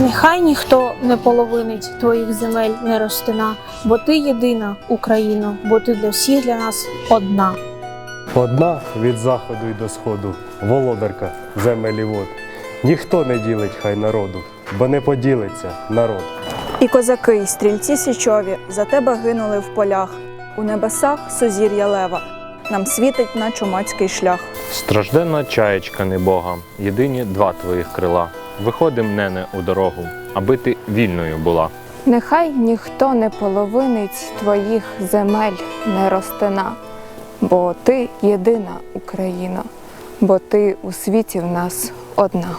Нехай ніхто не половинить твоїх земель не розтина, бо ти єдина Україна, бо ти для всіх для нас одна. Одна від заходу й до сходу, володарка земель і вод. Ніхто не ділить хай народу, бо не поділиться народ. І козаки, й стрільці січові за тебе гинули в полях. У небесах сузір'я лева, нам світить на чумацький шлях. Стражденна чаєчка небога, єдині два твоїх крила. Виходим, нене, у дорогу, аби ти вільною була. Нехай ніхто не половинить твоїх земель не ростина, бо ти єдина Україна, бо ти у світі в нас одна.